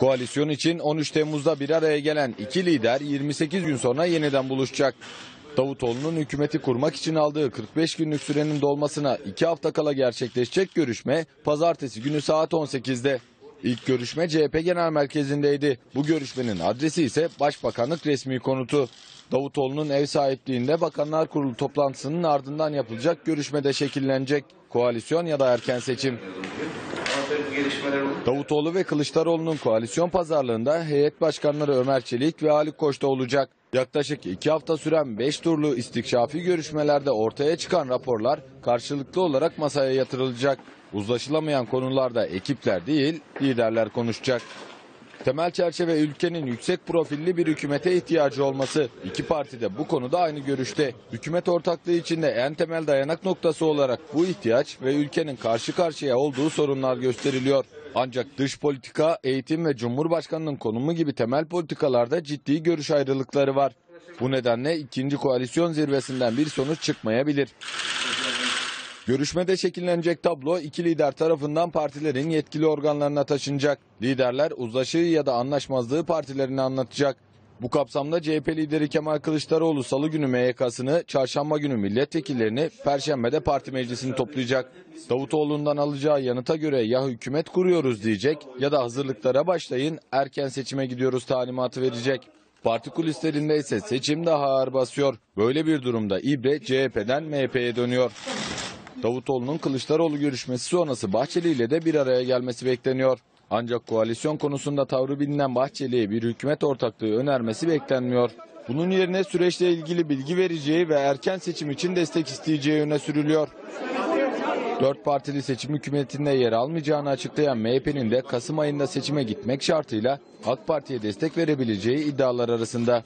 Koalisyon için 13 Temmuz'da bir araya gelen iki lider 28 gün sonra yeniden buluşacak. Davutoğlu'nun hükümeti kurmak için aldığı 45 günlük sürenin dolmasına 2 hafta kala gerçekleşecek görüşme pazartesi günü saat 18'de. İlk görüşme CHP Genel Merkezi'ndeydi. Bu görüşmenin adresi ise Başbakanlık resmi konutu. Davutoğlu'nun ev sahipliğinde Bakanlar Kurulu toplantısının ardından yapılacak görüşmede şekillenecek. Koalisyon ya da erken seçim. Davutoğlu ve Kılıçdaroğlu'nun koalisyon pazarlığında heyet başkanları Ömer Çelik ve Haluk Koç da olacak. Yaklaşık iki hafta süren 5 turlu istikşafi görüşmelerde ortaya çıkan raporlar karşılıklı olarak masaya yatırılacak. Uzlaşılamayan konularda ekipler değil liderler konuşacak. Temel çerçeve ülkenin yüksek profilli bir hükümete ihtiyacı olması. İki parti de bu konuda aynı görüşte. Hükümet ortaklığı içinde en temel dayanak noktası olarak bu ihtiyaç ve ülkenin karşı karşıya olduğu sorunlar gösteriliyor. Ancak dış politika, eğitim ve Cumhurbaşkanı'nın konumu gibi temel politikalarda ciddi görüş ayrılıkları var. Bu nedenle ikinci koalisyon zirvesinden bir sonuç çıkmayabilir. Görüşmede şekillenecek tablo iki lider tarafından partilerin yetkili organlarına taşınacak. Liderler uzlaşıyı ya da anlaşmazlığı partilerine anlatacak. Bu kapsamda CHP lideri Kemal Kılıçdaroğlu salı günü MYK'sını, çarşamba günü milletvekillerini, perşembede parti meclisini toplayacak. Davutoğlu'ndan alacağı yanıta göre ya hükümet kuruyoruz diyecek ya da hazırlıklara başlayın erken seçime gidiyoruz talimatı verecek. Parti kulislerinde ise seçim daha ağır basıyor. Böyle bir durumda İbre CHP'den MHP'ye dönüyor. Davutoğlu'nun Kılıçdaroğlu görüşmesi sonrası Bahçeli ile de bir araya gelmesi bekleniyor. Ancak koalisyon konusunda tavrı bilinen Bahçeli'ye bir hükümet ortaklığı önermesi beklenmiyor. Bunun yerine süreçle ilgili bilgi vereceği ve erken seçim için destek isteyeceği öne sürülüyor. Dört partili seçim hükümetinde yer almayacağını açıklayan MHP'nin de Kasım ayında seçime gitmek şartıyla AK Parti'ye destek verebileceği iddialar arasında.